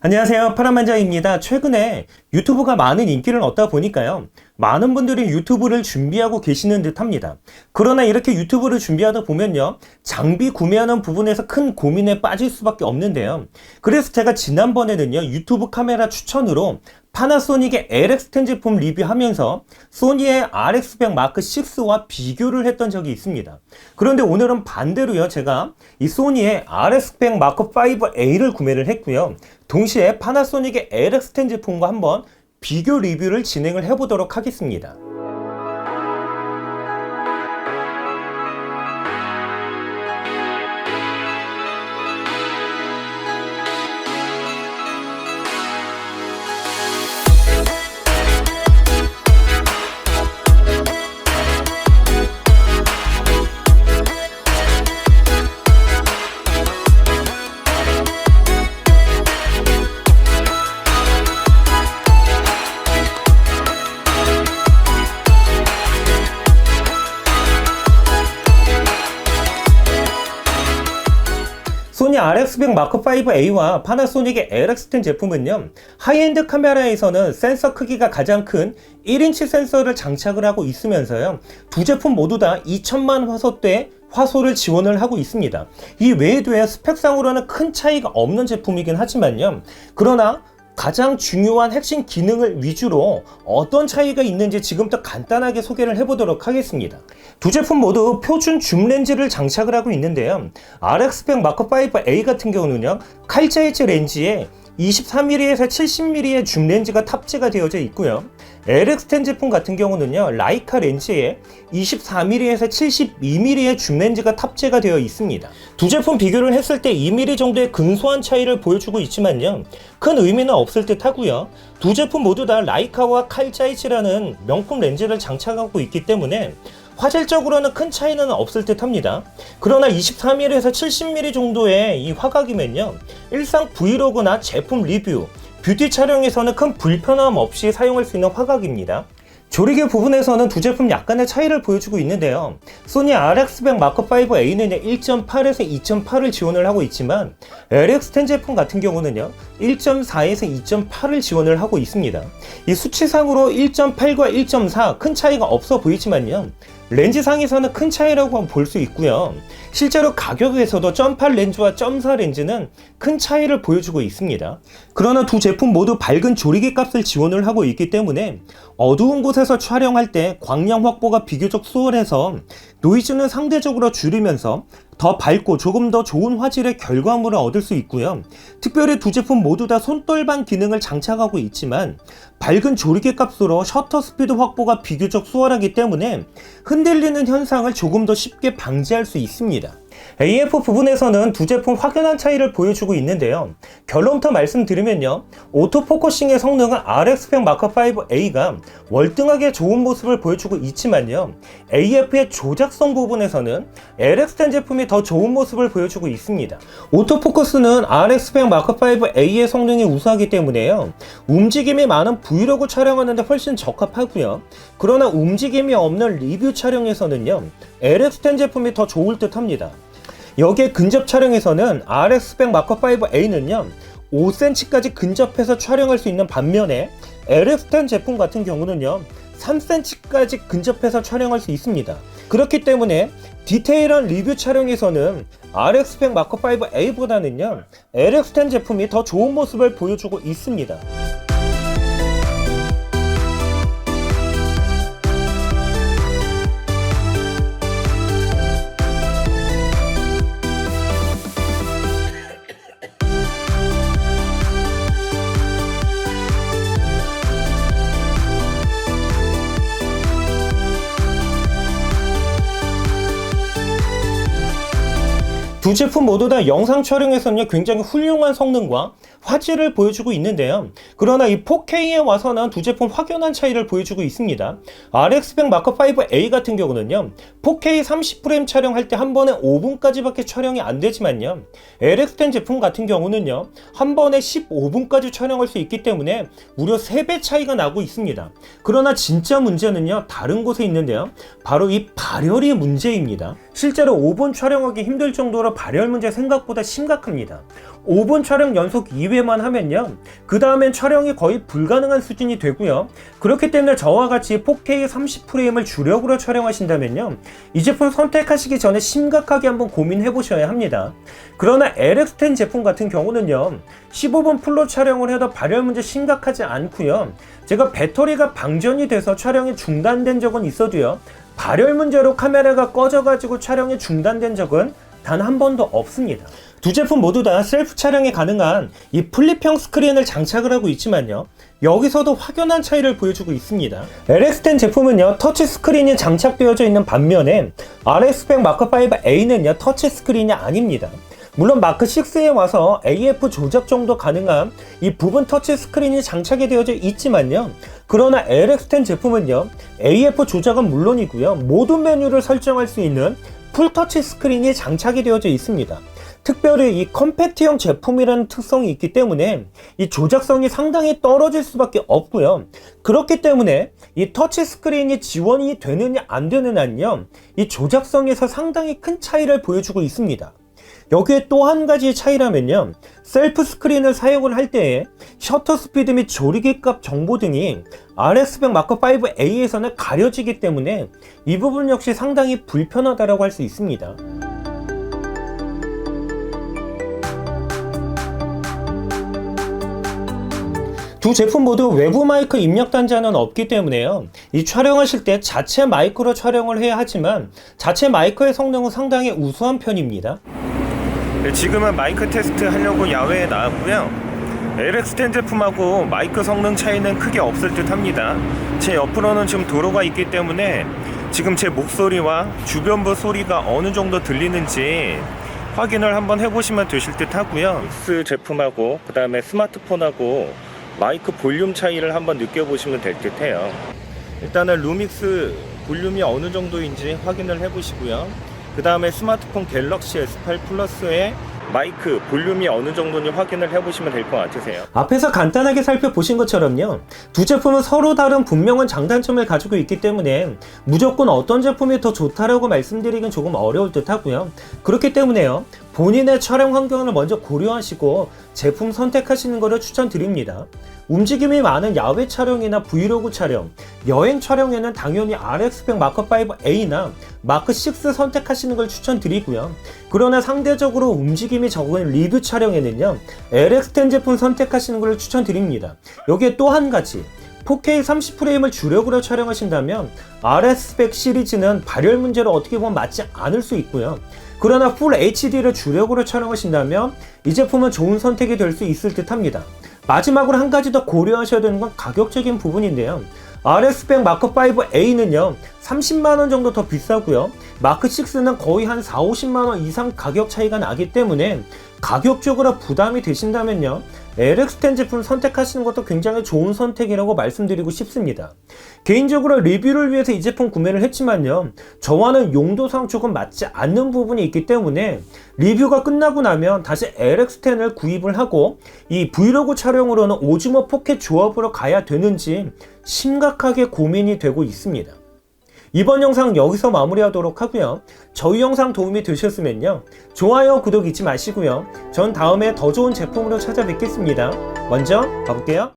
안녕하세요. 파란만장입니다. 최근에 유튜브가 많은 인기를 얻다 보니까요 많은 분들이 유튜브를 준비하고 계시는 듯 합니다 그러나 이렇게 유튜브를 준비하다 보면요 장비 구매하는 부분에서 큰 고민에 빠질 수밖에 없는데요 그래서 제가 지난번에는요 유튜브 카메라 추천으로 파나소닉의 LX10 제품 리뷰하면서 소니의 RX100 마크 6와 비교를 했던 적이 있습니다. 그런데 오늘은 반대로요. 제가 이 소니의 RX100 마크 5A를 구매를 했고요. 동시에 파나소닉의 LX10 제품과 한번 비교 리뷰를 진행을 해보도록 하겠습니다. RX100 마크 5A와 파나소닉의 LX10 제품은요, 하이엔드 카메라에서는 센서 크기가 가장 큰 1인치 센서를 장착을 하고 있으면서요, 두 제품 모두 다 2000만 화소대 화소를 지원을 하고 있습니다. 이 외에도요, 스펙상으로는 큰 차이가 없는 제품이긴 하지만요, 그러나 가장 중요한 핵심 기능을 위주로 어떤 차이가 있는지 지금부터 간단하게 소개를 해보도록 하겠습니다. 두 제품 모두 표준 줌 렌즈를 장착을 하고 있는데요. RX100 마크5A 같은 경우는요, 칼자이즈 렌즈에 23mm에서 70mm의 줌 렌즈가 탑재가 되어져 있고요. LX10 제품 같은 경우는요, 라이카 렌즈에 24mm에서 72mm의 줌 렌즈가 탑재가 되어 있습니다. 두 제품 비교를 했을 때 2mm 정도의 근소한 차이를 보여주고 있지만요, 큰 의미는 없을 듯 하고요. 두 제품 모두 다 라이카와 칼자이츠라는 명품 렌즈를 장착하고 있기 때문에 화질적으로는 큰 차이는 없을 듯 합니다. 그러나 23mm에서 70mm 정도의 이 화각이면요. 일상 브이로그나 제품 리뷰, 뷰티 촬영에서는 큰 불편함 없이 사용할 수 있는 화각입니다. 조리개 부분에서는 두 제품 약간의 차이를 보여주고 있는데요. 소니 RX100 마크5A는 1.8에서 2.8을 지원을 하고 있지만 LX10 제품 같은 경우는요. 1.4에서 2.8을 지원을 하고 있습니다. 이 수치상으로 1.8과 1.4 큰 차이가 없어 보이지만요. 렌즈상에서는 큰 차이라고 볼 수 있고요. 실제로 가격에서도 점8 렌즈와 점4 렌즈는 큰 차이를 보여주고 있습니다. 그러나 두 제품 모두 밝은 조리개 값을 지원을 하고 있기 때문에 어두운 곳에서 촬영할 때 광량 확보가 비교적 수월해서 노이즈는 상대적으로 줄이면서 더 밝고 조금 더 좋은 화질의 결과물을 얻을 수 있고요. 특별히 두 제품 모두 다 손떨방 기능을 장착하고 있지만 밝은 조리개 값으로 셔터 스피드 확보가 비교적 수월하기 때문에 흔들리는 현상을 조금 더 쉽게 방지할 수 있습니다. AF 부분에서는 두 제품 확연한 차이를 보여주고 있는데요. 결론부터 말씀드리면요. 오토포커싱의 성능은 RX100 마크5A가 월등하게 좋은 모습을 보여주고 있지만요. AF의 조작성 부분에서는 LX10 제품이 더 좋은 모습을 보여주고 있습니다. 오토포커스는 RX100 마크5A의 성능이 우수하기 때문에요. 움직임이 많은 브이로그 촬영하는데 훨씬 적합하고요. 그러나 움직임이 없는 리뷰 촬영에서는요. LX10 제품이 더 좋을 듯 합니다. 여기에 근접 촬영에서는 RX100 마크5A는요 5cm까지 근접해서 촬영할 수 있는 반면에 LX10 제품 같은 경우는요 3cm까지 근접해서 촬영할 수 있습니다. 그렇기 때문에 디테일한 리뷰 촬영에서는 RX100 마크5A보다는요 LX10 제품이 더 좋은 모습을 보여주고 있습니다 두 제품 모두 다 영상 촬영에서는 굉장히 훌륭한 성능과 화질을 보여주고 있는데요. 그러나 이 4K에 와서는 두 제품 확연한 차이를 보여주고 있습니다. RX100 마크5A 같은 경우는요. 4K 30프레임 촬영할 때 한 번에 5분까지밖에 촬영이 안 되지만요. LX10 제품 같은 경우는요. 한 번에 15분까지 촬영할 수 있기 때문에 무려 3배 차이가 나고 있습니다. 그러나 진짜 문제는요. 다른 곳에 있는데요. 바로 이 발열이 문제입니다. 실제로 5분 촬영하기 힘들 정도로 발열 문제 생각보다 심각합니다. 5분 촬영 연속 2회만 하면요. 그 다음엔 촬영이 거의 불가능한 수준이 되고요. 그렇기 때문에 저와 같이 4K 30프레임을 주력으로 촬영하신다면요. 이 제품 선택하시기 전에 심각하게 한번 고민해 보셔야 합니다. 그러나 LX10 제품 같은 경우는요. 15분 풀로 촬영을 해도 발열 문제 심각하지 않고요. 제가 배터리가 방전이 돼서 촬영이 중단된 적은 있어도요. 발열 문제로 카메라가 꺼져가지고 촬영이 중단된 적은 단 한 번도 없습니다. 두 제품 모두 다 셀프 촬영이 가능한 이 플립형 스크린을 장착을 하고 있지만요. 여기서도 확연한 차이를 보여주고 있습니다. LX10 제품은요, 터치 스크린이 장착되어져 있는 반면에 RX100 마크5A는요, 터치 스크린이 아닙니다. 물론 마크 6에 와서 AF 조작 정도 가능한 이 부분 터치 스크린이 장착이 되어져 있지만요. 그러나 LX10 제품은요, AF 조작은 물론이고요, 모든 메뉴를 설정할 수 있는 풀 터치 스크린이 장착이 되어져 있습니다. 특별히 이 컴팩트형 제품이라는 특성이 있기 때문에 이 조작성이 상당히 떨어질 수밖에 없고요. 그렇기 때문에 이 터치 스크린이 지원이 되느냐 안 되느냐는요. 이 조작성에서 상당히 큰 차이를 보여주고 있습니다. 여기에 또 한 가지 차이라면요. 셀프 스크린을 사용을 할 때에 셔터 스피드 및 조리개 값 정보 등이 RX100 마크5A에서는 가려지기 때문에 이 부분 역시 상당히 불편하다고 할수 있습니다. 두 제품 모두 외부 마이크 입력 단자는 없기 때문에요. 이 촬영하실 때 자체 마이크로 촬영을 해야 하지만 자체 마이크의 성능은 상당히 우수한 편입니다. 네, 지금은 마이크 테스트 하려고 야외에 나왔고요. LX10 제품하고 마이크 성능 차이는 크게 없을 듯 합니다. 제 옆으로는 지금 도로가 있기 때문에 지금 제 목소리와 주변부 소리가 어느 정도 들리는지 확인을 한번 해보시면 되실 듯 하고요. X 제품하고 그 다음에 스마트폰하고 마이크 볼륨 차이를 한번 느껴보시면 될 듯 해요. 일단은 루믹스 볼륨이 어느 정도인지 확인을 해보시고요. 그 다음에 스마트폰 갤럭시 S8 플러스의 마이크 볼륨이 어느 정도인지 확인을 해보시면 될 것 같으세요. 앞에서 간단하게 살펴보신 것처럼요. 두 제품은 서로 다른 분명한 장단점을 가지고 있기 때문에 무조건 어떤 제품이 더 좋다라고 말씀드리긴 조금 어려울 듯 하고요. 그렇기 때문에요. 본인의 촬영 환경을 먼저 고려하시고 제품 선택하시는 것을 추천드립니다. 움직임이 많은 야외 촬영이나 브이로그 촬영, 여행 촬영에는 당연히 RX100 마크5A나 마크6 선택하시는 걸 추천드리고요. 그러나 상대적으로 움직임이 적은 리뷰 촬영에는요, LX10 제품 선택하시는 걸 추천드립니다. 여기에 또 한 가지, 4K 30프레임을 주력으로 촬영하신다면 RS100 시리즈는 발열 문제로 어떻게 보면 맞지 않을 수 있고요. 그러나 풀 HD를 주력으로 촬영하신다면 이 제품은 좋은 선택이 될 수 있을 듯 합니다. 마지막으로 한 가지 더 고려하셔야 되는 건 가격적인 부분인데요. RS100 마크5A는요, 30만원 정도 더 비싸고요. 마크6는 거의 한 4, 50만원 이상 가격 차이가 나기 때문에 가격적으로 부담이 되신다면요. LX10 제품 선택하시는 것도 굉장히 좋은 선택이라고 말씀드리고 싶습니다. 개인적으로 리뷰를 위해서 이 제품 구매를 했지만요. 저와는 용도상 조금 맞지 않는 부분이 있기 때문에 리뷰가 끝나고 나면 다시 LX10을 구입을 하고 이 브이로그 촬영으로는 오즈모 포켓 조합으로 가야 되는지 심각하게 고민이 되고 있습니다. 이번 영상 여기서 마무리하도록 하고요. 저희 영상 도움이 되셨으면요. 좋아요, 구독 잊지 마시고요. 전 다음에 더 좋은 제품으로 찾아뵙겠습니다. 먼저 가볼게요.